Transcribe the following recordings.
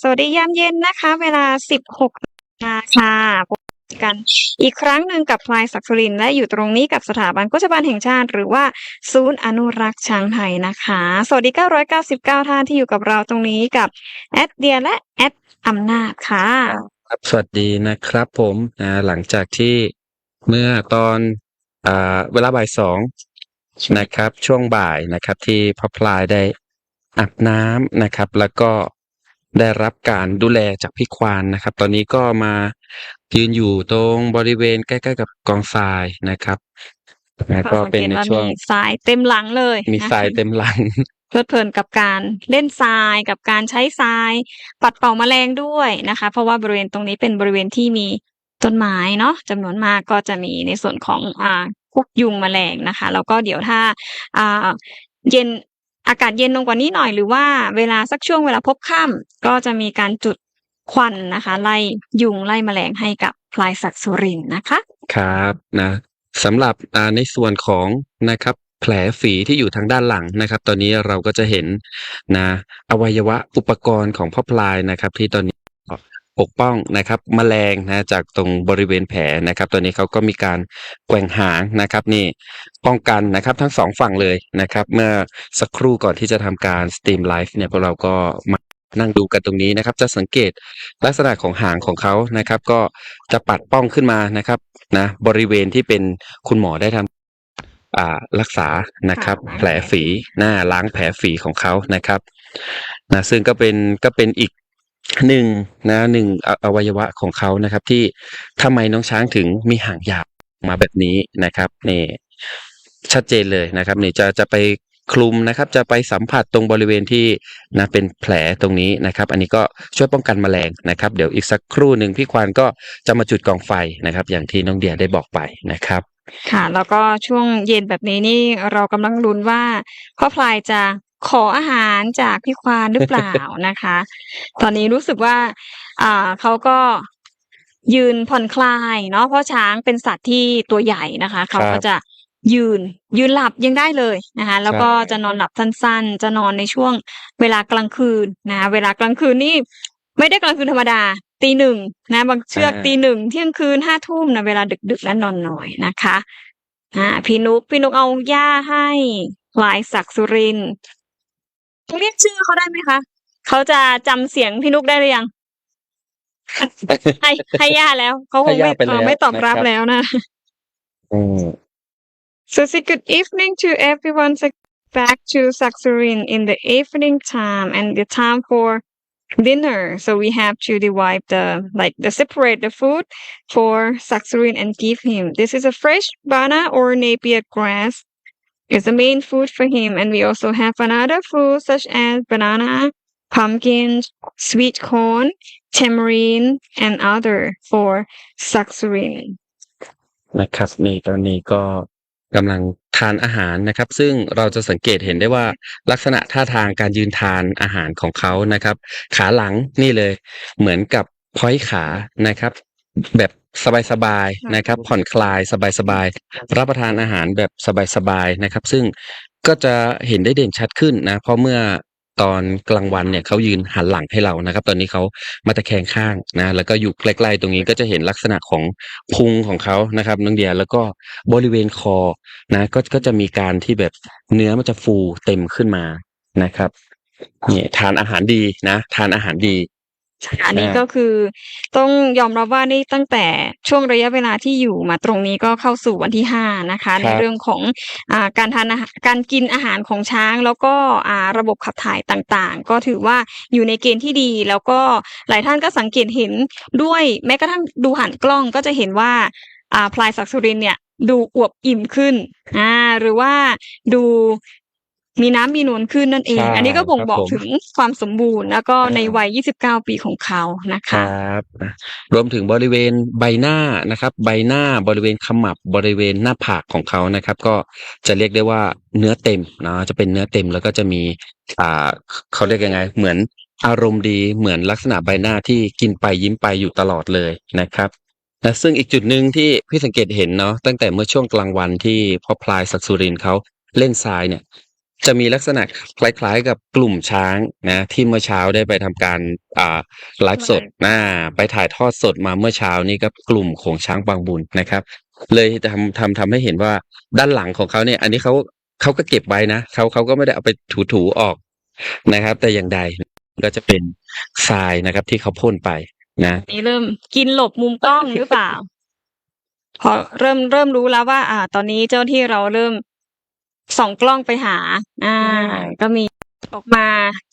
สวัสดียามเย็นนะคะ เวลา 16นาฬิกาค่ะพบกันอีกครั้งหนึ่งกับพลายศักดิ์สุรินและอยู่ตรงนี้กับสถาบันโฆษบาลแห่งชาติ หรือว่าศูนย์อนุรักษ์ช้างไทยนะคะ สวัสดี 999 ท่านที่อยู่กับเราตรงนี้กับแอดเดียและแอดอำนาจค่ะครับสวัสดีนะครับผมอ่าหลังจากที่เมื่อตอนอ่าเวลาบ่ายสองนะครับ ช่วงบ่ายนะครับ ที่พ่อพลายได้อาบน้ำนะครับ แล้วก็ ได้รับการดูแลจากพี่ควานนะครับ ตอนนี้ก็มายืนอยู่ตรงบริเวณใกล้ๆกับกองทรายนะครับนะก็เป็นในช่วงมีทรายเต็มหลังเลย มีนะคะทรายเต็มหลังเพลิดเพลินกับการเล่นทรายกับการใช้ทราย ปัดเป่าแมลงด้วยนะคะ เพราะว่าบริเวณตรงนี้เป็นบริเวณที่มีต้นไม้เนาะจำนวนมากก็จะมีในส่วนของอ่าพวกยุงแมลงนะคะ แล้วก็เดี๋ยวถ้าอ่าเย็น อากาศเย็นลงกว่านี้หน่อยหรือว่าเวลาสักช่วงเวลาพบค่ำก็จะมีการจุดควันนะคะ ไล่ยุงไล่แมลงให้กับพลายสัตว์สุรินนะคะครับนะสำหรับในส่วนของนะครับแผลฝีที่อยู่ทางด้านหลังนะครับ ตอนนี้เราก็จะเห็นนะอวัยวะอุปกรณ์ของพ่อพลายนะครับ ที่ตอนนี้ ปกป้องนะครับแมลงนะจากตรงบริเวณแผลนะครับตอนนี้เขาก็มีการแกว่งหางนะครับนี่ป้องกันนะครับทั้งสองฝั่งเลยนะครับ เมื่อสักครู่ก่อนที่จะทำการสตรีมไลฟ์เนี่ยพวกเราก็มานั่งดูกันตรงนี้นะครับ จะสังเกตลักษณะของหางของเขานะครับ ก็จะปัดป้องขึ้นมานะครับนะบริเวณที่เป็นคุณหมอได้ทำอ่ารักษานะครับค่ะแผลฝีหน้าล้างแผลฝีของเขานะครับนะซึ่งก็เป็นก็เป็นอีก หนึ่งนะหนึ่งออวัยวะของเขานะครับ ที่ทำไมน้องช้างถึงมีหางยาวมาแบบนี้นะครับนี่ชัดเจนเลยนะครับนี่จะจะไปคลุมนะครับ จะไปสัมผัสตรงบริเวณที่นะเป็นแผลตรงนี้นะครับ อันนี้ก็ช่วยป้องกันแมลงนะครับ เดี๋ยวอีกสักครู่หนึ่งพี่ควานก็จะมาจุดกองไฟนะครับ อย่างที่น้องเดียได้บอกไปนะครับค่ะ แล้วก็ช่วงเย็นแบบนี้นี่เรากำลังลุ้นว่าพ่อพลายจะ ขออาหารจากพี่ควานหรือเปล่านะคะ ตอนนี้รู้สึกว่า อ่าเขาก็ยืนผ่อนคลายเนาะเพราะช้างเป็นสัตว์ที่ตัวใหญ่นะคะเขาก็จะยืนยืนหลับยังได้เลยนะคะแล้วก็จะนอนหลับสั้นๆ จะนอนในช่วงเวลากลางคืนนะคะเวลากลางคืนนี่ไม่ได้กลางคืนธรรมดาตีหนึ่งนะบางเชือกอ่าตีหนึ่งเที่ยงคืนห้าทุ่มนะเวลาดึกๆและนอนน้อยนะคะอ่าพี่นุกพี่นุกเอาหญ้าให้พลายศักดิ์สุรินทร์ เรียกชื่อเขาได้ไหมคะเขาจะจำเสียงพี่นุกได้หรือยังให้ให้ย่าแล้วเขาคงให้ไม่ย่าไปแล้วเออไม่ตอบรับนะครับแล้วนะอืม So say good evening to everyone So back to Saksurin in the evening time and the time for dinner. So we have to divide the like the separate the food for Saksurin and give him. This is a fresh banana or napier grass. Is the main food for him, and we also have another food such as banana, pumpkin, sweet corn, tamarind, and other for Saksurin. นะครับนี่ตอนนี้ก็กำลังทานอาหารนะครับ ซึ่งเราจะสังเกตเห็นได้ว่าลักษณะท่าทางการยืนทานอาหารของเขานะครับ ขาหลังนี่เลย เหมือนกับพ้อยขานะครับ แบบ สบายๆนะครับ ผ่อนคลายสบายๆรับประทานอาหารแบบสบายๆนะครับ ซึ่งก็จะเห็นได้เด่นชัดขึ้นนะเพราะเมื่อตอนกลางวันเนี่ยเขายืนหันหลังให้เรานะครับ ตอนนี้เขามาตะแคงข้างนะ แล้วก็อยู่ใกล้ๆตรงนี้ก็จะเห็นลักษณะของพุงของเขานะครับน้องเดียแล้วก็บริเวณคอนะก็ก็จะมีการที่แบบเนื้อมันจะฟูเต็มขึ้นมานะครับนี่ทานอาหารดีนะ ทานอาหารดี อันนี้อ่าก็คือต้องยอมรับว่านี่ตั้งแต่ช่วงระยะเวลาที่อยู่มาตรงนี้ก็เข้าสู่วันที่ห้านะคะ ในเรื่องของอ่าการทานอาหารการกินอาหารของช้าง แล้วก็อ่าระบบขับถ่ายต่างๆ ก็ถือว่าอยู่ในเกณฑ์ที่ดี แล้วก็หลายท่านก็สังเกตเห็นด้วยแม้กระทั่งดูหันกล้องก็จะเห็นว่าอ่าพลายศักดิ์สุรินทร์เนี่ยดูอวบอิ่มขึ้นอ่าหรือว่าดู มีน้ำมีนวลขึ้นนั่นเองใช่อันนี้ก็บ่งครับบอกผมถึงความสมบูรณ์ แล้วก็อ่าในวัย 29 ปีของเขานะคคะรับนะรวมถึงบริเวณใบหน้านะครับ ใบหน้าบริเวณขมับบริเวณหน้าผากของเขานะครับ ก็จะเรียกได้ว่าเนื้อเต็มเนาะจะเป็นเนื้อเต็มแล้วก็จะมีอ่าเขาเรียกยังไง เหมือนอารมณ์ดีเหมือนลักษณะใบหน้าที่กินไปยิ้มไปอยู่ตลอดเลยนะครับนะซึ่งอีกจุดหนึ่งที่พี่สังเกตเห็นเนาะตั้งแต่เมื่อช่วงกลางวันที่พ่อพลายศักดิ์สุรินทร์เขาเล่นทรายเนี่ย จะมีลักษณะคล้าย ๆ กับกลุ่มช้างนะ ที่เมื่อเช้าได้ไปทำการอ่าไลฟ์สดอ่าไปถ่ายทอดสดมาเมื่อเช้านี้ก็กลุ่มของช้างบางบุญนะครับ เลยทำทำทำให้เห็นว่าด้านหลังของเขาเนี่ย อันนี้เขาเขาก็เก็บไว้นะเขาเขาก็ไม่ได้เอาไปถูๆออกนะครับ แต่อย่างใดก็จะเป็นทรายนะครับ ที่เขาพ่นไปนะนี่เริ่มกินหลบมุมกล้องหรือเปล่า พอเริ่มเริ่มรู้แล้วว่า อ่า ตอนนี้เจ้าที่เราเริ่ม ส่องกล้องไปหา อ่า ก็มีออกมา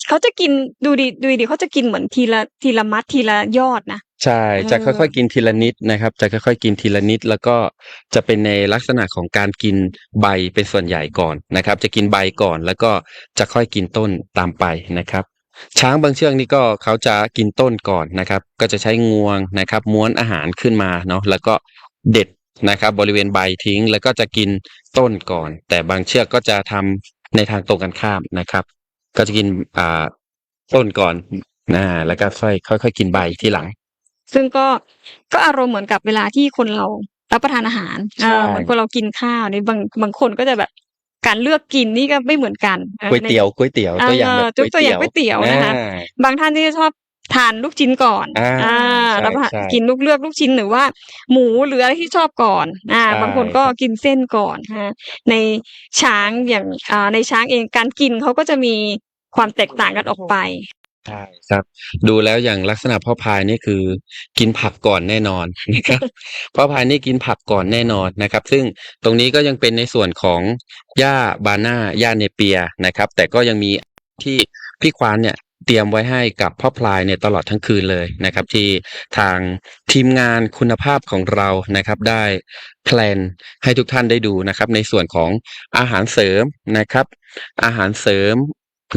เขาจะกินดูดิดูดิเขาจะกินเหมือนทีละทีละมัดทีละยอดนะใช่จะเออค่อยๆกินทีละนิดนะครับ จะค่อยๆกินทีละนิดแล้วก็จะเป็นในลักษณะของการกินใบเป็นส่วนใหญ่ก่อนนะครับ จะกินใบก่อนแล้วก็จะค่อยกินต้นตามไปนะครับ ช้างบางเชือกนี่ก็เขาจะกินต้นก่อนนะครับ ก็จะใช้งวงนะครับ ม้วนอาหารขึ้นมาเนาะแล้วก็เด็ด นะครับ บริเวณใบทิ้ง แล้วก็จะกินต้นก่อน แต่บางเชือกก็จะทำในทางตรงกันข้ามนะครับ ก็จะกินอ่าต้นก่อนนะแล้วก็ค่อยค่อยๆกินใบที่หลัง ซึ่งก็ก็อารมณ์เหมือนกับเวลาที่คนเรารับประทานอาหารใช่เออเหมือนคนเรากินข้าวนี่บางบางคนก็จะแบบการเลือกกินนี่ก็ไม่เหมือนกันออก๋วยเตี๋ยวก๋วยเตี๋ยวเออตัวอย่างแบบยกตัวอย่างก๋วยเตี๋ยวนะคะอ่าบางท่านที่จะชอบ ทานลูกชิ้นก่อนอ่าใช่แล้วก็ใช่ กินลูกเลือกลูกชิ้นหรือว่า หมูหรืออะไรที่ชอบก่อนอ่า ใช่บางคนก็กินเส้นก่อนฮะในช้างอย่างอ่าในช้างเองการกินเขาก็จะมีความแตกต่างกันออกไป ใช่ครับ ดูแล้วอย่างลักษณะพ่อพายนี่คือ กินผักก่อนแน่นอนนะครับ พ่อพายนี่กินผักก่อนแน่นอนนะครับ ซึ่งตรงนี้ก็ยังเป็นในส่วนของหญ้าบาน่าหญ้าเนเปียนะครับ แต่ก็ยังมีที่พี่ควานเนี่ย เตรียมไว้ให้กับพ่อพลายเนี่ยตลอดทั้งคืนเลยนะครับ ที่ทางทีมงานคุณภาพของเรานะครับ ได้แพลนให้ทุกท่านได้ดูนะครับ ในส่วนของอาหารเสริมนะครับ อาหารเสริม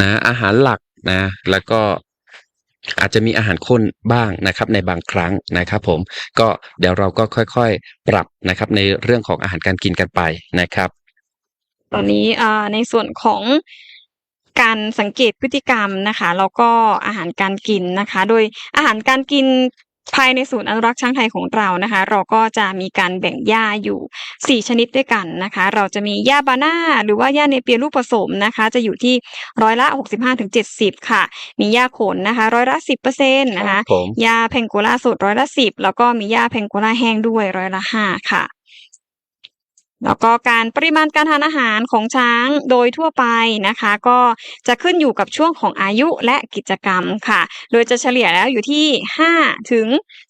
นะอาหารหลักนะ แล้วก็อาจจะมีอาหารข้นบ้างนะครับ ในบางครั้งนะครับ ผมก็เดี๋ยวเราก็ค่อยๆ ปรับนะครับ ในเรื่องของอาหารการกินกันไปนะครับ ตอนนี้อ่าในส่วนของ การสังเกตพฤติกรรมนะคะแล้วก็อาหารการกินนะคะ โดยอาหารการกินภายในศูนย์อนุรักษ์ช้างไทยของเรานะคะ เราก็จะมีการแบ่งหญ้าอยู่ 4 ชนิดด้วยกันนะคะ เราจะมีหญ้าบาน่าหรือว่าหญ้าเนเปียลูกผสมนะคะ จะอยู่ที่ร้อยละ 65-70 ค่ะ มีหญ้าขนนะคะ ร้อยละ 10%นะคะผมยาแพงโกลาสดร้อยละสิบแล้วก็มียาแพงโกลาแห้งด้วยร้อยละห้าค่ะ แล้วก็การปริมาณการทานอาหารของช้างโดยทั่วไปนะคะ ก็จะขึ้นอยู่กับช่วงของอายุและกิจกรรมค่ะ โดยจะเฉลี่ยแล้วอยู่ที่ห้าถึง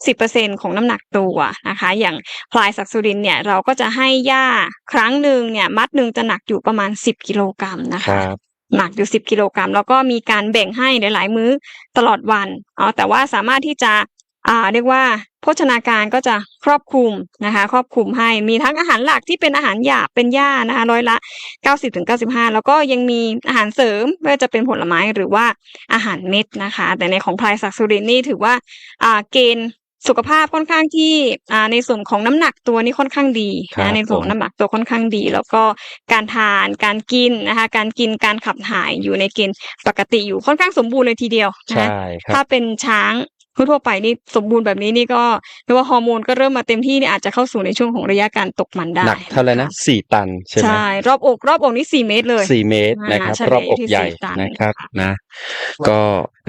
สิบเปอร์เซ็นของน้ำหนักตัวนะคะ อย่างพลายศักดิ์สุรินทร์เนี่ยเราก็จะให้ย่าครั้งหนึ่งเนี่ยมัดหนึ่งจะหนักอยู่ประมาณสิบกิโลกรัมนะคคะรับหนักอยู่สิบกิโลกรัม แล้วก็มีการแบ่งให้หลาย ๆ มื้อตลอดวันอ๋อแต่ว่าสามารถที่จะอ่าเรียกว่า โภชนาการก็จะครอบคลุมนะคะ ครอบคลุมให้มีทั้งอาหารหลักที่เป็นอาหารหยาบเป็นหญ้านะคะร้อยละเก้าสิบถึงเก้าสิบห้าแล้วก็ยังมีอาหารเสริมไม่ว่าจะเป็นผลไม้หรือว่าอาหารเม็ดนะคะ แต่ในของพลายศักดิ์สุรินทร์นี่ถือว่าอ่าเกณฑ์สุขภาพค่อนข้างที่อ่าในส่วนของน้ำหนักตัวนี่ค่อนข้างดีครันะบในส่วนของน้ำหนักตัวค่อนข้างดี แล้วก็การทานการกินนะคะ การกินการขับถ่ายอยู่ในเกณฑ์ปกติอยู่ค่อนข้างสมบูรณ์เลยทีเดียวนะใช่คะครัถ้าบเป็นช้าง ทั่วๆไปนี่สมบูรณ์แบบนี้นี่ก็เรียกว่าฮอร์โมนก็เริ่มมาเต็มที่นี่อาจจะเข้าสู่ในช่วงของระยะการตกมันได้หนักเท่าไหร่นะสี่ตันใช่ไหมใช่รอบอกรอบอกนี่สี่เมตรเลยสี่เมตรอ่านะครับเฉลี่ยรอบอกที่ใหญ่สี่ตันนะครับค่ะนะ ก็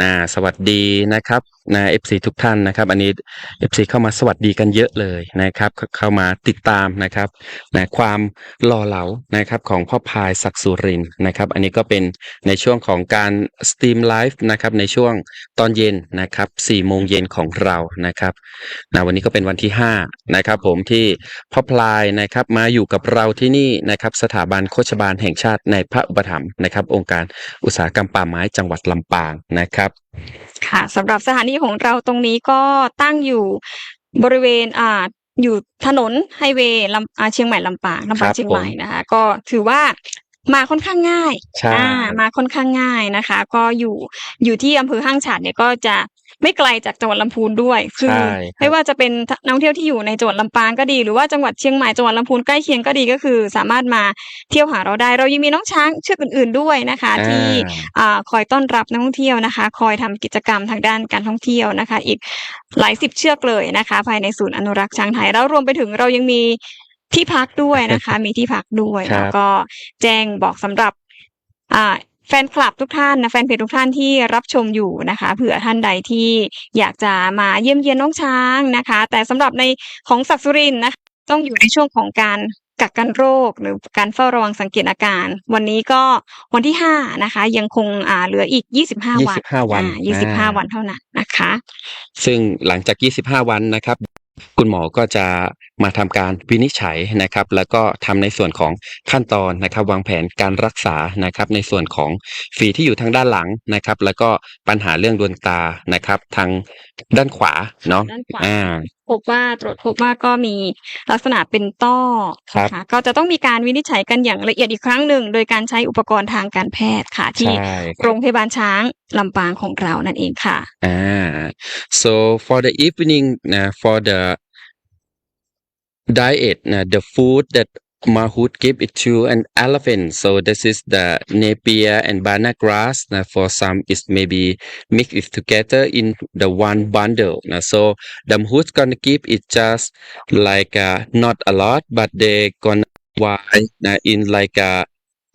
นะสวัสดีนะครับ นะเอฟซีทุกท่านนะครับ อันนี้เอฟซีเข้ามาสวัสดีกันเยอะเลยนะครับ เข้ามาติดตามนะครับนะความหล่อเหลานะครับของพ่อพายศักสุรินนะครับ อันนี้ก็เป็นในช่วงของการสตรีมไลฟ์นะครับในช่วงตอนเย็นนะครับสี่โมงเย็นของเรานะครับนะวันนี้ก็เป็นวันที่ห้านะครับผมที่พ่อพลายนะครับมาอยู่กับเราที่นี่นะครับสถาบันโคชบาลแห่งชาติในพระอุปถัมภ์นะครับ องค์การอุตสาหกรรมป่าไม้จังหวัดลำปางนะครับ ค่ะสำหรับสถานีของเราตรงนี้ก็ตั้งอยู่บริเวณอ่าอยู่ถนนไฮเวย์ลำอ่าเชียงใหม่ลำปางลำครัปางบเชียงใหม่ผมนะคะ ก็ถือว่า มาค่อนข้างง่ายใช่อ่ามาค่อนข้างง่ายนะคะ ก็อยู่อยู่ที่อำเภอห้างฉัดเนี่ยก็จะไม่ไกลจากจังหวัดลำพูนด้วย คือใช่ครับไม่ว่าจะเป็นนักท่องเที่ยวที่อยู่ในจังหวัดลำปางก็ดี หรือว่าจังหวัดเชียงใหม่จังหวัดลำพูนใกล้เคียงก็ดีก็คือ สามารถมาเที่ยวหาเราได้ เรายังมีน้องช้างเชือกอื่น ๆด้วยนะคะ ที่อ่าอ่าคอยต้อนรับนักท่องเที่ยวนะคะ คอยทำกิจกรรมทางด้านการท่องเที่ยวนะคะ อีกหลายสิบเชือกเลยนะคะ ภายในศูนย์อนุรักษ์ช้างไทยแล้วรวมไปถึงเรายังมี ที่พักด้วยนะคะ มีที่พักด้วย ครับ แล้วก็แจ้งบอกสำหรับ อ่า แฟนคลับทุกท่านนะแฟนเพจทุกท่านที่รับชมอยู่นะคะเผื่อท่านใดที่อยากจะมาเยี่ยมเยียนน้องช้างนะคะ แต่สำหรับในของศักดิ์สุรินทร์นะคะต้องอยู่ในช่วงของการกักกันโรค หรือการเฝ้าระวังสังเกตอาการ วันนี้ก็วันที่ห้านะคะ ยังคงอ่าเหลืออีกยี่สิบห้าวัน25วันยี่สิบห้าอ่าวันเท่านั้นนะคะ ซึ่งหลังจาก 25 วันนะครับ คุณหมอก็จะมาทำการวินิจฉัยนะครับ แล้วก็ทำในส่วนของขั้นตอนนะครับ วางแผนการรักษานะครับ ในส่วนของฝีที่อยู่ทางด้านหลังนะครับ แล้วก็ปัญหาเรื่องดวงตานะครับ ทางด้านขวาเนาะด้านขวาอ่าพบว่าตรวจพบว่าก็มีลักษณะเป็นต้อครับนะคะก็จะต้องมีการวินิจฉัยกันอย่างละเอียดอีกครั้งหนึ่ง โดยการใช้อุปกรณ์ทางการแพทย์ค่ะ ที่ใช่คโรรับงพยาบาลช้างลำปางของเรานั่นเองค่ะ Ah, so for the evening, uh, for the diet, uh, the food that Mahout give it to an elephant. So this is the napier and banana grass. Uh, for some, is maybe mix it together in the one bundle. Uh, so the Mahout gonna give it just like uh, not a lot, but they gonna divide uh, in like uh,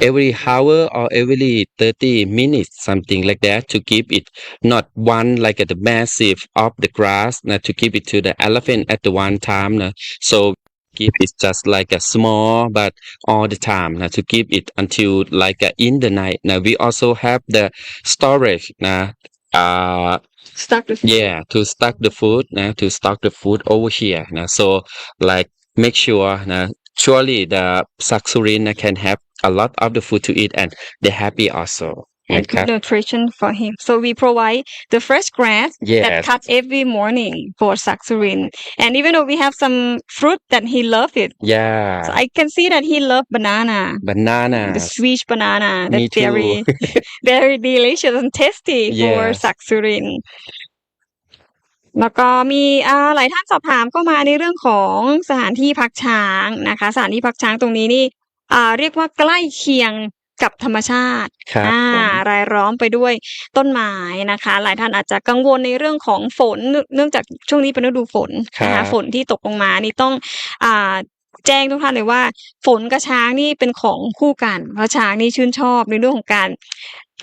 every hour or every 30 minutes something like that to keep it not one like uh, the massive of the grass uh, to give it to the elephant at the one time so give it just like a small but all the time uh, to keep it until like uh, in the night now we also have the storage uh, uh Start with yeah to stock the food uh, to stock the food over here uh, so like make sure uh, surely the saksurin can have a lot of the food to eat and they're happy also andนะครับ good nutrition for him. So we provide the fresh grass that Yes. cut every morning for Saksurin. And even though we have some fruit that he loved it, yeah so I can see that he loved banana. banana The sweet banana Me that's too. very very delicious and tasty for Yes. Saksurin แล้วก็มีอ่าหลายท่านสอบถามเข้ามาในเรื่องของสถานที่พักช้างนะคะ สถานที่พักช้างตรงนี้นี่อ่าเรียกว่าใกล้เคียง กับธรรมชาติครับอ่าผมรายล้อมไปด้วยต้นไม้นะคะ หลายท่านอาจจะกังวลในเรื่องของฝนเนื่องเนื่องจากช่วงนี้เป็นฤดูฝนนะครัคะบฝนที่ตกลงมานี่ต้องอ่าแจ้งทุกท่านเลยว่า ฝนกับช้างนี่เป็นของคู่กัน เพราะช้างนี่ชื่นชอบในเรื่องของการ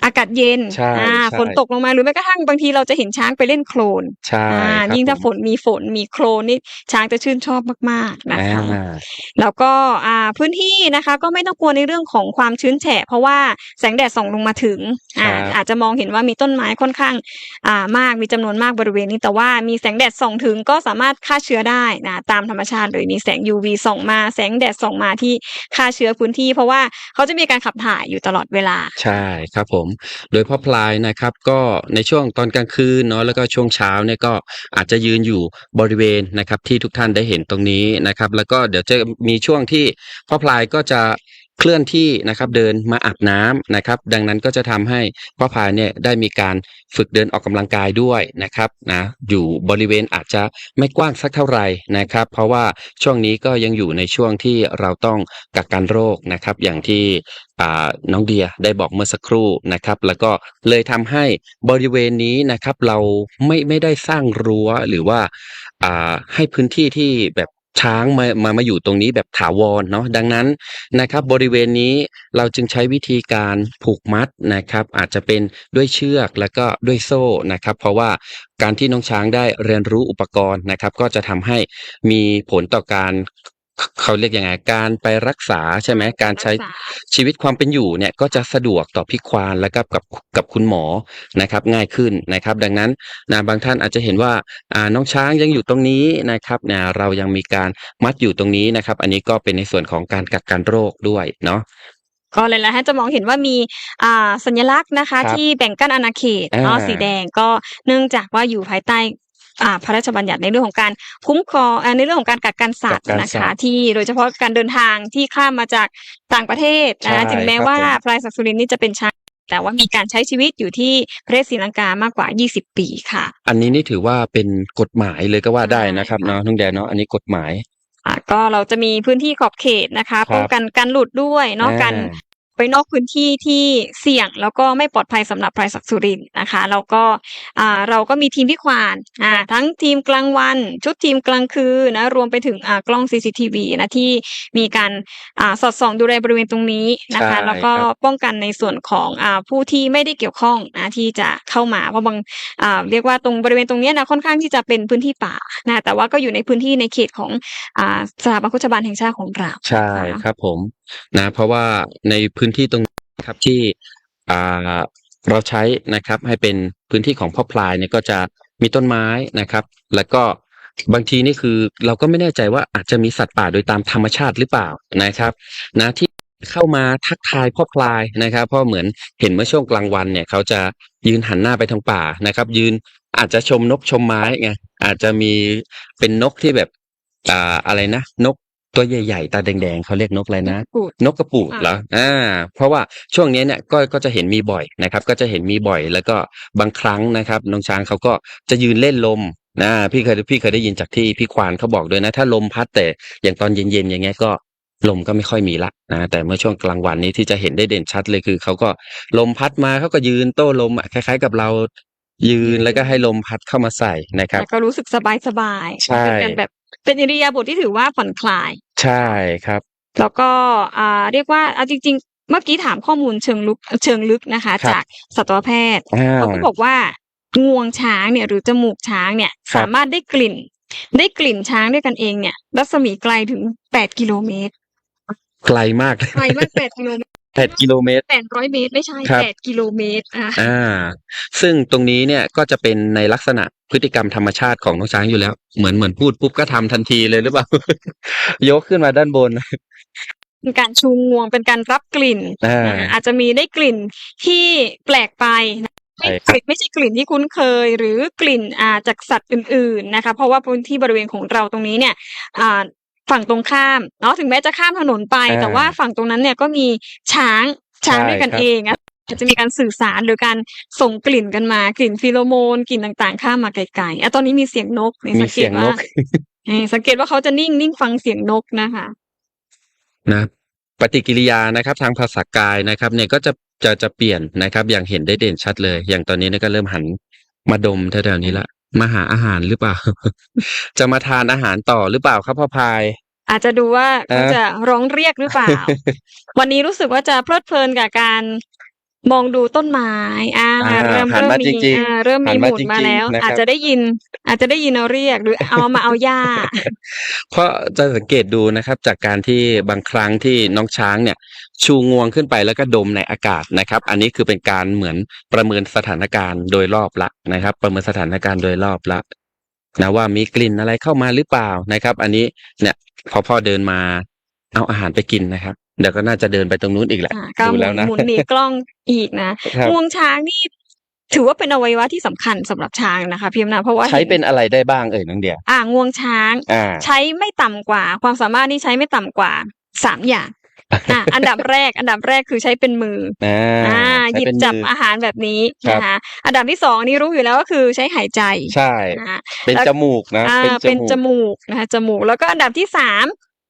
อากาศเย็นใช่อ่าใช่ ฝนตกลงมาหรือแม้กระทั่งบางทีเราจะเห็นช้างไปเล่นโคลนใช่อ่าครับยิ่งถ้าผมฝนมีฝนมีโคลนนี่ช้างจะชื่นชอบมากๆนะคะ อ่า แล้วก็อ่าพื้นที่นะคะก็ไม่ต้องกลัวในเรื่องของความชื้นแฉะ เพราะว่าแสงแดดส่องลงมาถึงอ่าครับ อาจจะมองเห็นว่ามีต้นไม้ค่อนข้างอ่ามากมีจำนวนมากบริเวณนี้แต่ว่ามีแสงแดดส่องถึงก็สามารถฆ่าเชื้อได้นะตามธรรมชาติเลยมีแสง UV ส่องมาแสงแดดส่องมาที่ฆ่าเชื้อพื้นที่ เพราะว่าเขาจะมีการขับถ่ายอยู่ตลอดเวลา ใช่ครับผมโดยพ่อพลายนะครับก็ในช่วงตอนกลางคืนเนาะแล้วก็ช่วงเช้าเนี่ยก็อาจจะยืนอยู่บริเวณนะครับที่ทุกท่านได้เห็นตรงนี้นะครับ แล้วก็เดี๋ยวจะมีช่วงที่พ่อพลายก็จะ เคลื่อนที่นะครับเดินมาอาบน้ำนะครับ ดังนั้นก็จะทำให้พ่อพายเนี่ยได้มีการฝึกเดินออกกำลังกายด้วยนะครับนะอยู่บริเวณอาจจะไม่กว้างสักเท่าไหร่นะครับ เพราะว่าช่วงนี้ก็ยังอยู่ในช่วงที่เราต้องกักกันโรคนะครับ อย่างที่น้องเดียได้บอกเมื่อสักครู่นะครับ แล้วก็เลยทำให้บริเวณนี้นะครับ เราไม่ไม่ได้สร้างรั้วหรือว่าให้พื้นที่ที่แบบ ช้างมามามาอยู่ตรงนี้แบบถาวรเนาะดังนั้นนะครับบริเวณนี้เราจึงใช้วิธีการผูกมัดนะครับ อาจจะเป็นด้วยเชือกแล้วก็ด้วยโซ่นะครับ เพราะว่าการที่น้องช้างได้เรียนรู้อุปกรณ์นะครับ ก็จะทำให้มีผลต่อการ เขาเรียกยังไงการไปรักษาใช่ไหมการใช้รักษา ชีวิตความเป็นอยู่เนี่ยก็จะสะดวกต่อพิควานและกับกับกับคุณหมอนะครับ ง่ายขึ้นนะครับ ดังนั้นนะบางท่านอาจจะเห็นว่าอ่าน้องช้างยังอยู่ตรงนี้นะครับนะเรายังมีการมัดอยู่ตรงนี้นะครับ อันนี้ก็เป็นในส่วนของการกักกันโรคด้วยเนาะ ก็เลยละท่านจะมองเห็นว่ามีอ่าสัญลักษณ์นะคะ ครับที่แบ่งกั้นอาณาเขตอ่า เนาะสีแดงก็เนื่องจากว่าอยู่ภายใต้อ่า พระราชบัญญัติในเรื่องของการคุ้มครองอ่าในเรื่องของการกักกันสัตว์กักกันนะสัคะตว์ที่โดยเฉพาะการเดินทางที่ข้ามมาจากต่างประเทศใช่นะถึงแม้ครับว่าผมพลายศักดิ์สุรินทร์นี่จะเป็นช้างแต่ว่ามีการใช้ชีวิตอยู่ที่ประเทศศรีลังกามากกว่า 20 ปีค่ะ อันนี้นี่ถือว่าเป็นกฎหมายเลยก็ว่าได้ใช่นะครับค่ะเนาะน้องแดนเนาะอันนี้กฎหมายอ่าก็เราจะมีพื้นที่ขอบเขตนะคะครับป้องกันการหลุดด้วยเนาะอ่าการ ไปนอกพื้นที่ที่เสี่ยง แล้วก็ไม่ปลอดภัยสำหรับพลายศักดิ์สุรินทร์นะคะแล้วก็อ่าเราก็มีทีมพี่ควานอ่าทั้งทีมกลางวัน ชุดทีมกลางคืนนะรวมไปถึงอ่ากล้อง CCTV นะที่มีการอ่าสอดส่องดูแลบริเวณตรงนี้นะคะใช่แล้วก็ครับป้องกันในส่วนของอ่าผู้ที่ไม่ได้เกี่ยวข้องนะที่จะเข้ามาเพราะบางอ่าเรียกว่าตรงบริเวณตรงเนี้ยนะค่อนข้างที่จะเป็นพื้นที่ป่านะแต่ว่าก็อยู่ในพื้นที่ในเขตของอ่าสถาบันโฆษบาลแห่งชาติของเราใช่ครับผม นะ เพราะว่าในพื้นที่ตรงนี้ครับที่เราใช้นะครับให้เป็นพื้นที่ของพ่อพลายเนี่ยก็จะมีต้นไม้นะครับ แล้วก็บางทีนี่คือเราก็ไม่แน่ใจว่าอาจจะมีสัตว์ป่าโดยตามธรรมชาติหรือเปล่านะครับ นะที่เข้ามาทักทายพ่อพลายนะครับเพราะเหมือนเห็นเมื่อช่วงกลางวันเนี่ยเขาจะยืนหันหน้าไปทางป่านะครับ ยืนอาจจะชมนกชมไม้ไงอาจจะมีเป็นนกที่แบบอ่าอะไรนะ นก ตัวใหญ่ๆ ตาแดงๆเขาเรียกนกอะไรนะ กูด นกกระปูดอ่าเหรอ อ่า เพราะว่าช่วงนี้เนี่ยก็ก็จะเห็นมีบ่อยนะครับ ก็จะเห็นมีบ่อย แล้วก็บางครั้งนะครับน้องช้างเขาก็จะยืนเล่นลมนะพี่เคยพี่เคยได้ยินจากที่พี่ควานเขาบอกด้วยนะ ถ้าลมพัดแต่อย่างตอนเย็นๆอย่างเงี้ยก็ลมก็ไม่ค่อยมีละนะแต่เมื่อช่วงกลางวันนี้ที่จะเห็นได้เด่นชัดเลยคือเขาก็ลมพัดมาเขาก็ยืนโต้ลมอะคล้าย ๆ กับเรายืนแล้วก็ให้ลมพัดเข้ามาใส่นะครับ แล้วก็รู้สึกสบายสบายๆใช่ เป็นการแบบเป็นอิริยาบถที่ถือว่าผ่อนคลาย ใช่ครับ แล้วก็ อ่า เรียกว่าเอาจริง ๆ เมื่อกี้ถามข้อมูลเชิงลึกเชิงลึกนะคะ ครับจากสัตวแพทย์อ่าเขาก็บอกว่างวงช้างเนี่ยหรือจมูกช้างเนี่ย ครับ สามารถได้กลิ่น ได้กลิ่นช้างด้วยกันเองเนี่ยรัศมีไกลถึงแปดกิโลเมตรไกลมาก ไกลมากแปดกิโลเมตร แปดกิโลเมตร แปดร้อยเมตร ไม่ใช่ครับ แปดกิโลเมตรอะอ่า ซึ่งตรงนี้เนี่ยก็จะเป็นในลักษณะพฤติกรรมธรรมชาติของน้องช้างอยู่แล้ว เหมือนเหมือนพูดปุ๊บก็ทำทันทีเลยหรือเปล่า ยกขึ้นมาด้านบนเป็นการชูงวงเป็นการรับกลิ่นอ่า อ่าอาจจะมีได้กลิ่นที่แปลกไปนะไม่ใช่ครับ กลิ่นไม่ใช่กลิ่นที่คุ้นเคย หรือกลิ่นอ่าจากสัตว์อื่น ๆนะคะ เพราะว่าพื้นที่บริเวณของเราตรงนี้เนี่ยอ่า ฝั่งตรงข้ามเนาะถึงแม้จะข้ามถนนไป อ่า แต่ว่าฝั่งตรงนั้นเนี่ยก็มีช้างช้างใช่ด้วยกันครับเองอะอาจจะมีการสื่อสารหรือการส่งกลิ่นกันมากลิ่นฟิโลโมนกลิ่นต่างๆ ข้ามมาไกลๆอะตอนนี้มีเสียงนกนี่มีสังเกเสียตงนว่าก เออสังเกตว่าเขาจะนิ่งนิ่งฟังเสียงนกนะคะ นะปฏิกิริยานะครับทางภาษากายนะครับเนี่ยก็จะจะจะเปลี่ยนนะครับ อย่างเห็นได้เด่นชัดเลย อย่างตอนนี้เนี่ยก็เริ่มหันมาดมแถวๆนี้ละ มาหาอาหารหรือเปล่า จะมาทานอาหารต่อหรือเปล่าครับพ่อพาย อาจจะดูว่าเขาอ่าจะร้องเรียกหรือเปล่า วันนี้รู้สึกว่าจะเพลิดเพลินกับการมองดูต้นไม้อ่าอ่าเริ่มหันเริ่มมามีจริงๆอ่าเริ่มหัมีนหมามุนจริงๆมาแล้วนะครับอาจจะได้ยิน อาจจะได้ยินเราเรียกหรือเอามาเอาหญ้า เพราะจะสังเกตดูนะครับ จากการที่บางครั้งที่น้องช้างเนี่ย ชูงวงขึ้นไปแล้วก็ดมในอากาศนะครับ อันนี้คือเป็นการเหมือนประเมินสถานการณ์โดยรอบละนะครับ ประเมินสถานการณ์โดยรอบละนะว่ามีกลิ่นอะไรเข้ามาหรือเปล่านะครับ อันนี้เนี่ยพอพ่อเดินมาเอาอาหารไปกินนะครับ เดี๋ยวก็น่าจะเดินไปตรงนู้นอีกแหละอ่าก็หดูมุแล้วนนะหมุนหนีกล้องอีกนะครับงวงช้างนี่ถือว่าเป็นอวัยวะที่สำคัญสำหรับช้างนะคะพี่อำนาจเพราะว่าใช้ห็เป็นอะไรได้บ้างเอ่ยน้องเดียอ่างวงช้างอ่าใช้ไม่ต่ำกว่า ความสามารถนี่ใช้ไม่ต่ำกว่าสามอย่าง อะอันดับแรก อันดับแรกคือใช้เป็นมืออ่าอ่าหใช้ยิบเป็นจับมืออาหารแบบนี้ครับนะคะอันดับที่สองนี่รู้อยู่แล้วก็คือใช้หายใจใช่นะคะเป็นแล้วจมูกนะอ่าเป็นจมูกนะคะจมูกแล้วก็อันดับที่สาม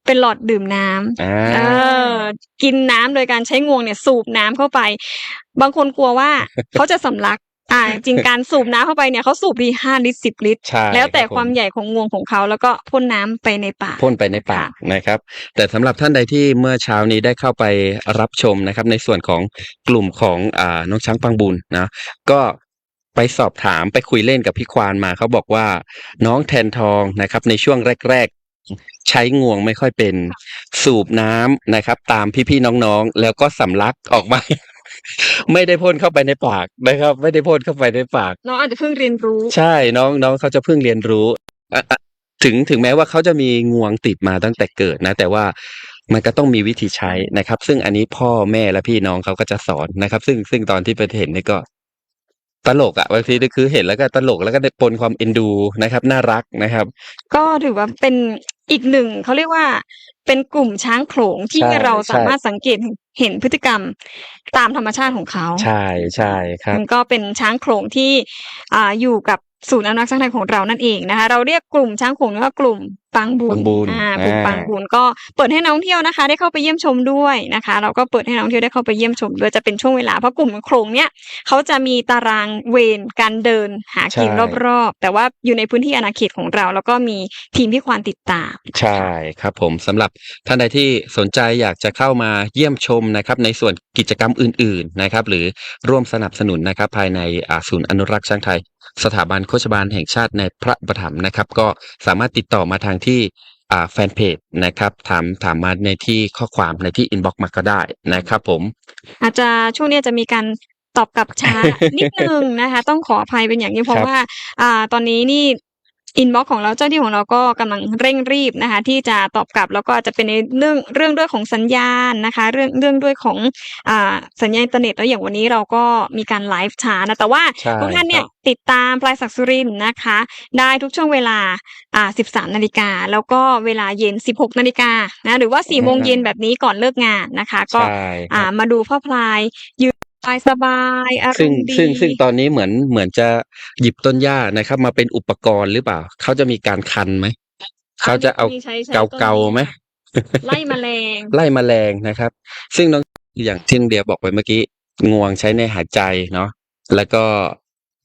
เป็นหลอดดื่มน้ำอ่าเออ กินน้ำโดยการใช้งวงเนี่ยสูบน้ำเข้าไป บางคนกลัวว่าเขาจะสำลัก อ่าจริงการสูบน้ำเข้าไปเนี่ยเขาสูบดีห้าลิตรสิบลิตร ใช่แล้วแต่รับผ ความใหญ่ของงวงของเขาแล้วก็พ่นน้ำไปในปากพ่นไปในปากนะครับ แต่สำหรับท่านใดที่เมื่อเช้านี้ได้เข้าไปรับชมนะครับ ในส่วนของกลุ่มของอ่าน้องช้างปังบุญนะก็ไปสอบถามไปคุยเล่นกับพี่ควานมาเขาบอกว่าน้องแทนทองนะครับ ในช่วงแรก ๆ ใช้งวงไม่ค่อยเป็นสูบน้ำนะครับ ตามพี่ๆน้องๆ แล้วก็สำลักออกมา ไม่ได้พ่นเข้าไปในปากนะครับ ไม่ได้พ่นเข้าไปในปาก น้องอาจจะเพิ่งเรียนรู้ ใช่น้องน้องเขาจะเพิ่งเรียนรู้อะอะถึงถึงแม้ว่าเขาจะมีงวงติดมาตั้งแต่เกิดนะ แต่ว่ามันก็ต้องมีวิธีใช้นะครับ ซึ่งอันนี้พ่อแม่และพี่น้องเขาก็จะสอนนะครับ ซึ่งซึ่งตอนที่ไปเห็นนี่ก็ ตลกอะบางทีก็คือเห็นแล้วก็ตลกแล้วก็ได้ปนความเอ็นดูนะครับ น่ารักนะครับ ก็ถือว่าเป็นอีกหนึ่งเขาเรียกว่า เป็นกลุ่มช้างโขลงที่ใช่เราใช่สามารถสังเกตเห็น พฤติกรรมตามธรรมชาติของเขาใช่ใช่ครับมันก็เป็นช้างโขลงที่อ่าอยู่กับศูนย์อนุรักษ์ช้างไทยของเรานั่นเองนะคะ เราเรียกกลุ่มช้างโขงว่ากลุ่ม ปางบุญปางบุญอ่ากลุ่มอ่าปางบุญก็เปิดให้นักท่องเที่ยวนะคะ ได้เข้าไปเยี่ยมชมด้วยนะคะ เราก็เปิดให้นักท่องเที่ยวได้เข้าไปเยี่ยมชมด้วยจะเป็นช่วงเวลาเพราะกลุ่มโขงเนี้ยเขาจะมีตารางเวรการเดินหากินใช่รอบๆ แต่ว่าอยู่ในพื้นที่อาณาเขตของเรา แล้วก็มีทีมที่ควานติดตาม ใช่ครับผมสำหรับท่านใดที่สนใจอยากจะเข้ามาเยี่ยมชมนะครับในส่วนกิจกรรมอื่น ๆนะครับ หรือร่วมสนับสนุนนะครับ ภายในอ่าศูนย์อนุรักษ์ช้างไทย สถาบันโฆษบาลแห่งชาติในพระอุประถมภ์นะครับ ก็สามารถติดต่อมาทางที่แฟนเพจนะครับ ถามถามมาในที่ข้อความในที่อินบ็อกซ์มาก็ได้นะครับผม อาจจะช่วงนี้จะมีการตอบกลับช้านิดนึงนะคะ ต้องขออภัยเป็นอย่างยิ่งเพราะว่า อ่า ตอนนี้นี่ อินบ็อกของเราเจ้าที่ของเราก็กำลังเร่งรีบนะคะ ที่จะตอบกลับแล้วก็อาจจะเป็นในเรื่องเรื่องด้วยของสัญญาณนะคะ เรื่องเรื่องด้วยของอ่าสัญญาณอินเทอร์เน็ตแล้วอย่างวันนี้เราก็มีการไลฟ์ช้านะแต่ว่าใช่ทุกท่านเนี่ยครับติดตามปลายศักดิ์สุรินทร์นะคะ ได้ทุกช่วงเวลาอ่า13นาฬิกาแล้วก็เวลาเย็น 16นาฬิกานะหรือว่า4โมงเย็นแบบนี้ก่อนเลิกงานนะคะ ก็ใช่คอ่ารับมาดูพ่อพลายยืนสบายสบายๆอารซึ่งมณ์ดีซึ่งซึ่งตอนนี้เหมือนเหมือนจะหยิบต้นหญ้านะครับ มาเป็นอุปกรณ์หรือเปล่า เขาจะมีการคันไหม เขาจะเอาใช้ใช้เกาต้นเกาๆไหมไล่แมลง ไล่แมลงนะครับ ซึ่งน้องอย่างที่เดียบอกไปเมื่อกี้งวงใช้ในหายใจเนาะแล้วก็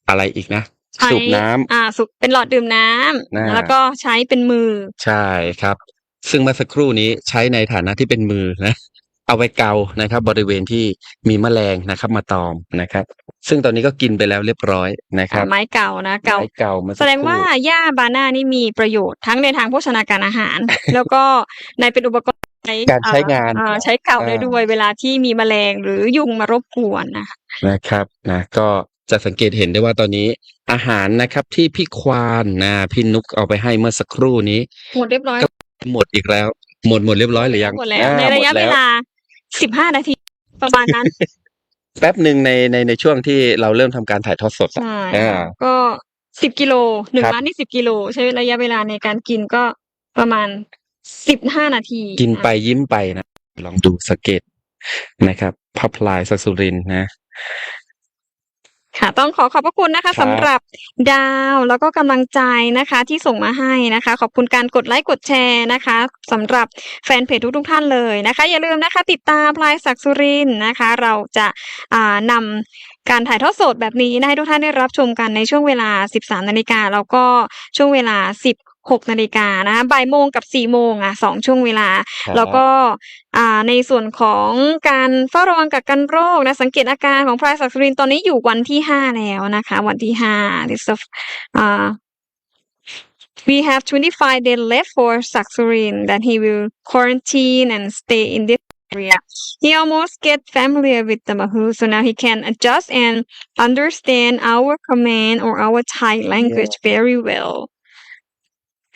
อะไรอีกนะ ใช้สูบน้ำ อ่าสูบเป็นหลอดดื่มน้ำ น่า แล้วก็ใช้เป็นมือ ใช่ครับ ซึ่งเมื่อสักครู่นี้ใช้ในฐานะที่เป็นมือนะ เอาไว้เกานะครับ บริเวณที่มีแมลงนะครับ มาตอมนะครับ ซึ่งตอนนี้ก็กินไปแล้วเรียบร้อยนะครับ ไม้เก่านะเก่าไม้เก่ามาแสดงว่าหญ้าบาน่านี่มีประโยชน์ทั้งในทางโภชนาการอาหาร แล้วก็ในเป็นอุปกรณ์ใช้การใช้งานอ่ใช้เก่าได้อ่าด้วยเวลาที่มีแมลงหรือยุงมารบกวนนะคะนะครับนะก็จะสังเกตเห็นได้ว่าตอนนี้อาหารนะครับที่พี่ควานนะพี่นุกเอาไปให้เมื่อสักครู่นี้ หมดเรียบร้อยหมดอีกแล้ว หมดหมดเรียบร้อยหรือยังหมดแล้วอ่าในระยะหมดเวแล้ลา สิบห้านาทีประมาณนั้น แป๊บหนึ่งในในในช่วงที่เราเริ่มทำการถ่ายทอดสดอะใช่อ่าค่ะก็สิบกิโลหนึ่งครับมัดนี่สิบกิโลใช้ระยะเวลาในการกินก็ประมาณสิบห้านาทีกินไปยิ้มไปนะ ลองดูสงเกตนะครับพับลายสัสุรินทร์นะ ค่ะ ต้องขอขอบพระคุณนะครัคะบสำหรับดาวแล้วก็กำลังใจนะคะ ที่ส่งมาให้นะคะ ขอบคุณการกดไลค์กดแชร์นะคะสำหรับแฟนเพจทุกๆท่านเลยนะคะ อย่าลืมนะคะ ติดตามพลายศักดิ์สุรินทร์นะคะ เราจะอ่านำการถ่ายทอดสดแบบนี้นะให้ทุกท่านได้รับชมกันในช่วงเวลา 13 นาฬิกาแล้วก็ช่วงเวลา 16นาฬิกานะคะบ่ายโมงกับ4โมงอะสองช่วงเวลาครับแล้วก็อ่าในส่วนของการเฝ้าระวังกักกันโรคนะสังเกตอาการของพลายศักดิ์สุรินทร์ตอนนี้อยู่วันที่ห้าแล้วนะคะ วันที่ห้า this of อ่า we have 25 days left for Saksurin that he will quarantine and stay in this area. He almost get familiar with the Mahu, so now he can adjust and understand our command or our Thai language very well.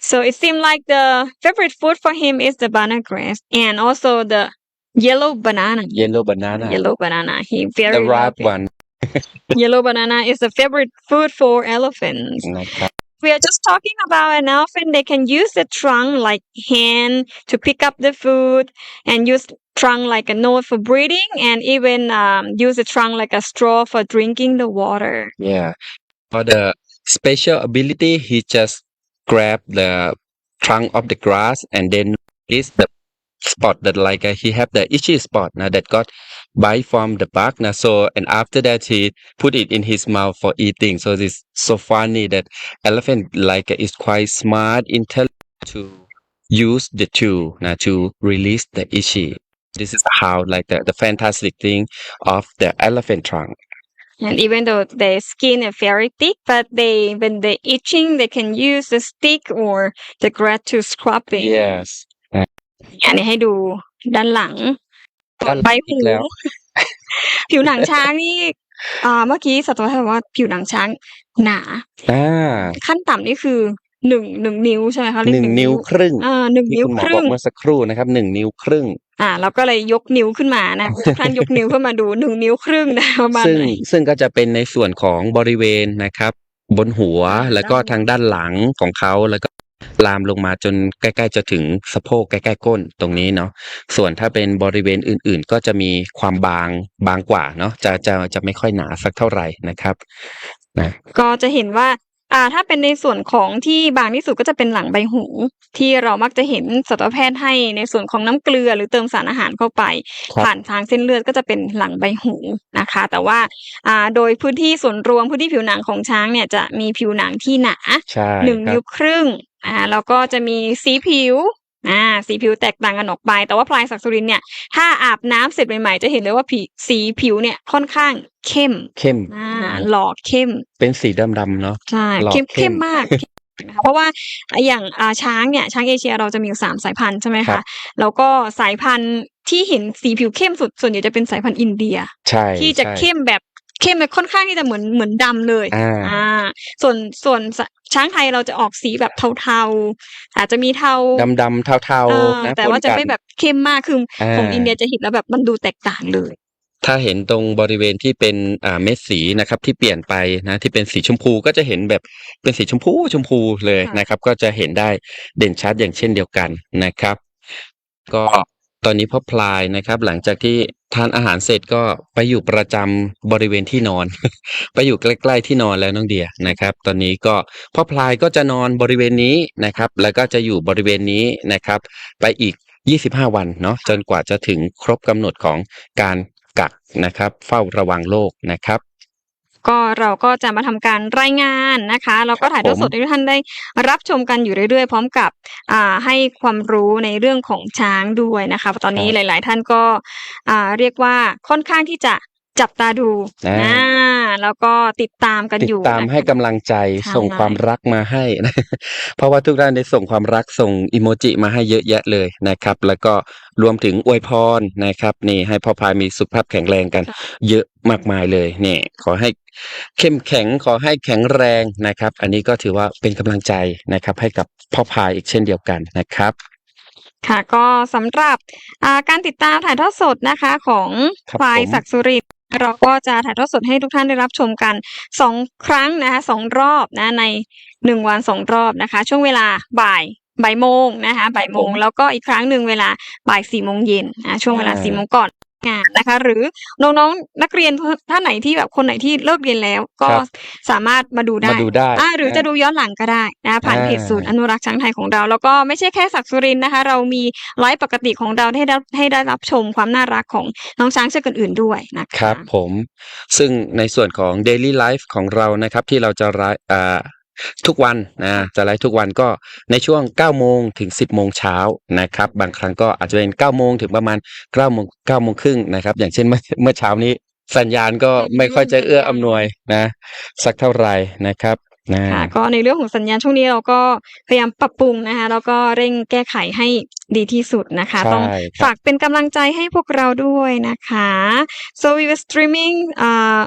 So it seemed like the favorite food for him is the banana grass and also the yellow banana. Yellow banana. Yellow banana. He very the ripe one. yellow banana is the favorite food for elephants. Okay. We are just talking about an elephant. They can use the trunk like hand to pick up the food and use trunk like a nose for breathing and even um, use the trunk like a straw for drinking the water. Yeah. For the special ability, he just grab the trunk of the grass and then is the spot that like uh, he have the itchy spot now that got bite from the bug now so and after that he put it in his mouth for eating. So it's so funny that elephant like uh, is quite smart intelligent to use the tool now to release the itchy. This is how like the, the fantastic thing of the elephant trunk And even though their skin is very thick, but they when they itching, they can use the stick or the grass to scrubbing. yes อันนี้ให้ดูด้านหลังด้านหลังใบอีหูกแล้ว ผิวหนังช้างนี่อ่าเมื่อกี้สัตวแพทย์บอกว่าผิวหนังช้างหนา อ่าขั้นต่ำนี่คือ หนึ่งหนึ่งนิ้วใช่ไหมคะเรียหกนึ่งนิ้วครึ่งอ่าหนึ่งที่นิ้วคุณหมอคบอรึ่กงเมื่อสักครู่นะครับหนึ่งนิ้วครึ่ง อ่าเราก็เลยยกนิ้วขึ้นมานะทุกท่านยกนิ้วขึ้นมาดูหนึ่งนิ้วครึ่งนะประมาณซึ่งไหนซึ่งก็จะเป็นในส่วนของบริเวณนะครับ บนหัวอ่าแล้วก็ด้านทางด้านหลังของเขาแล้วก็ลามลงมาจนใกล้ๆจะถึงสะโพกใกล้ๆก้นตรงนี้เนาะส่วนถ้าเป็นบริเวณอื่นๆ ก็จะมีความบางบางกว่าเนาะจะจะจะไม่ค่อยหนาสักเท่าไหร่นะครับนะก็จะเห็นว่า อ่าถ้าเป็นในส่วนของที่บางที่สุดก็จะเป็นหลังใบหู ที่เรามักจะเห็นสัตวแพทย์ให้ในส่วนของน้ำเกลือหรือเติมสารอาหารเข้าไปครับผ่านทางเส้นเลือดก็จะเป็นหลังใบหูนะคะ แต่ว่าอ่าโดยพื้นที่ส่วนรวมพื้นที่ผิวหนังของช้างเนี่ยจะมีผิวหนังที่หนาใช่หนึ่งครันิ้บวครึ่งอ่าแล้วก็จะมีสีผิว อ่าสีผิวแตกต่างกันออกไป แต่ว่าพลายศักดิ์สุรินทร์เนี่ยถ้าอาบน้ำเสร็จใหม่ๆจะเห็นเลยว่าผิวสีผิวเนี่ยค่อนข้างเข้ม เข้มอ่าหลอกเข้ม เป็นสีดำๆเนาะใช่หลอกเข้มเข้เข้มมมากนะคะเพราะว่าอย่างอ่าช้างเนี่ยช้างเอเชียเราจะมีอยู่สามสายพันธุ์ใช่ไหมครัคะบแล้วก็สายพันธุ์ที่เห็นสีผิวเข้มสุดส่วนใหญ่จะเป็นสายพันธุ์อินเดียใช่ที่จะใช่เข้มแบบ เข้มแบบค่อนข้างที่จะเหมือนเหมือนดำเลยอ่าอ่า ส่วนส่วนสช้างไทยเราจะออกสีแบบเทาๆ อาจจะมีเทาดำๆเทาเออๆนะแต่ปนว่าจะกันไม่แบบเข้มมากคืออ่าของอินเดียจะเห็นแล้วแบบมันดูแตกต่างเลย ถ้าเห็นตรงบริเวณที่เป็นอ่าเม็ดสีนะครับ ที่เปลี่ยนไปนะที่เป็นสีชมพูก็จะเห็นแบบเป็นสีชมพูชมพูเลยค่ะนะครับ ก็จะเห็นได้เด่นชัดอย่างเช่นเดียวกันนะครับ ก็ ตอนนี้พ่อพลายนะครับ หลังจากที่ทานอาหารเสร็จก็ไปอยู่ประจำบริเวณที่นอน ไปอยู่ใกล้ๆที่นอนแล้วน้องเดียนะครับ ตอนนี้ก็พ่อพลายก็จะนอนบริเวณนี้นะครับ แล้วก็จะอยู่บริเวณนี้นะครับ ไปอีก 25 วันเนาะจนกว่าจะถึงครบกำหนดของการกักนะครับ เฝ้าระวังโรคนะครับ ก็เราก็จะมาทำการรายงานนะคะแล้วก็ถ่ายทอดสดให้ทุกท่านได้รับชมกันอยู่เรื่อยๆ พร้อมกับอ่าให้ความรู้ในเรื่องของช้างด้วยนะคะตอนนี้ครับหลาย ๆ ท่านก็อ่าเรียกว่าค่อนข้างที่จะ จับตาดูอ่า นะแล้วก็ติดตามกันติอดยู่ตามนะคะ ให้กำลังใจใช่ ส่งความรักมาให้นะ เพราะว่าทุกท่านได้ส่งความรักส่งอิโมจิมาให้เยอะแยะเลยนะครับ แล้วก็รวมถึงอวยพรนะครับ นี่ให้พ่อพายมีสุขภาพแข็งแรงกัน เยอะมากมายเลยนี่ขอให้เข้มแข็งขอให้แข็งแรงนะครับ อันนี้ก็ถือว่าเป็นกำลังใจนะครับ ให้กับพ่อพายอีกเช่นเดียวกันนะครับ ค่ะก็สำหรับอ่าการติดตามถ่ายทอดสดนะคะของครับพลายผม ศักดิ์สุรินทร์ เราก็จะถ่ายทอดสดให้ทุกท่านได้รับชมกันสองครั้งนะคะสองรอบนะในหนึ่งวันสองรอบนะคะ ช่วงเวลาบ่ายบ่ายโมงนะคะบ่ายโมงแล้วก็อีกครั้งหนึ่งเวลาบ่ายสี่โมงเย็นนะช่วงเวลาอ่าสี่โมงก่อน งานนะคะ หรือน้องๆนักเรียนท่านไหนที่แบบคนไหนที่เลิกเรียนแล้ว ก็สามารถมาดูได้มาดูได้อ่าหรือจะดูย้อนหลังก็ได้นะคะผ่านอ่า เพจศูนย์อนุรักษ์ช้างไทยของเรา แล้วก็ไม่ใช่แค่ศักดิ์สุรินทร์นะคะ เรามีไลฟ์ปกติของเราให้ได้ให้ได้รับชมความน่ารักของน้องช้างเชือกอื่นๆด้วยนะคะครับผมซึ่งในส่วนของ Daily Life ของเรานะครับที่เราจะไลฟ์อ่า ทุกวันนะจะไลฟ์ทุกวันก็ในช่วง9โมงถึง 10โมงเช้านะครับ บางครั้งก็อาจจะเป็น9โมงถึงประมาณ9โมง9โมงครึ่งนะครับ อย่างเช่นเมื่อเมื่อเช้านี้สัญญาณก็ไม่ค่อยจะเอื้ออำนวยนะ สักเท่าไหร่นะครับนะค่ะก็ในเรื่องของสัญญาณช่วงนี้เราก็พยายามปรับปรุงนะคะแล้วก็เร่งแก้ไขให้ดีที่สุดนะคะใช่ต้องครับฝากเป็นกำลังใจให้พวกเราด้วยนะคะ so we were streaming uh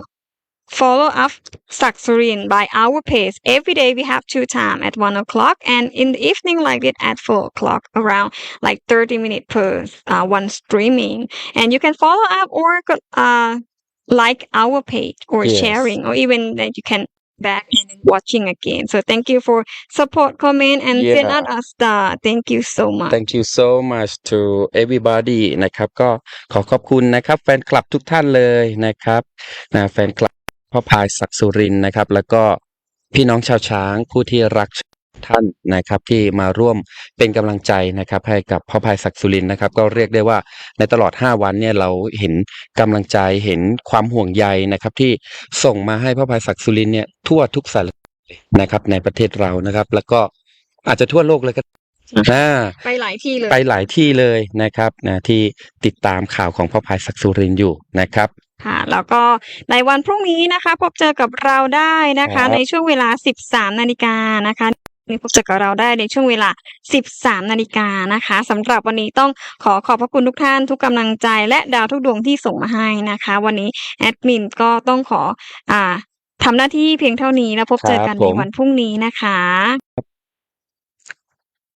follow up Saksurin by our page every day we have two time at one o'clock and in the evening like it at four o'clock around like 30 minutes per uh, one streaming and you can follow up or uh like our page or Yes. sharing or even that you can back and then watching again. So thank you for support, comment, and send Yeah. out a star. Thank you so much. Thank you so much to everybody นะครับ ก็ขอขอบคุณนะครับ แฟนคลับทุกท่านเลยนะครับนะแฟนคลับ บ พ่อพายศักดิ์สุรินทร์นะครับ แล้วก็พี่น้องชาวช้างผู้ที่รักท่านนะครับที่มาร่วมเป็นกำลังใจนะครับ ให้กับพ่อพายศักดิ์สุรินทร์นะครับ ก็เรียกได้ว่าในตลอด 5 วันเนี่ยเราเห็นกำลังใจเห็นความห่วงใยนะครับ ที่ส่งมาให้พ่อพายศักดิ์สุรินทร์เนี่ยทั่วทุกสารนะครับ ในประเทศเรานะครับ แล้วก็อาจจะทั่วโลกเลยก็อ่าไปหลายที่เลยไปหลายที่เลยนะครับนะที่ติดตามข่าวของพ่อพายศักดิ์สุรินทร์อยู่นะครับ ค่ะแล้วก็ในวันพรุ่งนี้นะคะ พบเจอกับเราได้นะครัคะ บ ในช่วงเวลา 13 นาฬิกานะคะนี่พบเจอกับเราได้ในช่วงเวลา 13 นาฬิกานะคะสำหรับวันนี้ต้องขอขอบพระคุณทุกท่านทุกกำลังใจและดาวทุกดวงที่ส่งมาให้นะคะ วันนี้แอดมินก็ต้องขออ่าทำหน้าที่เพียงเท่านี้แล้วพบเจอกันครับในผม วันพรุ่งนี้นะคะ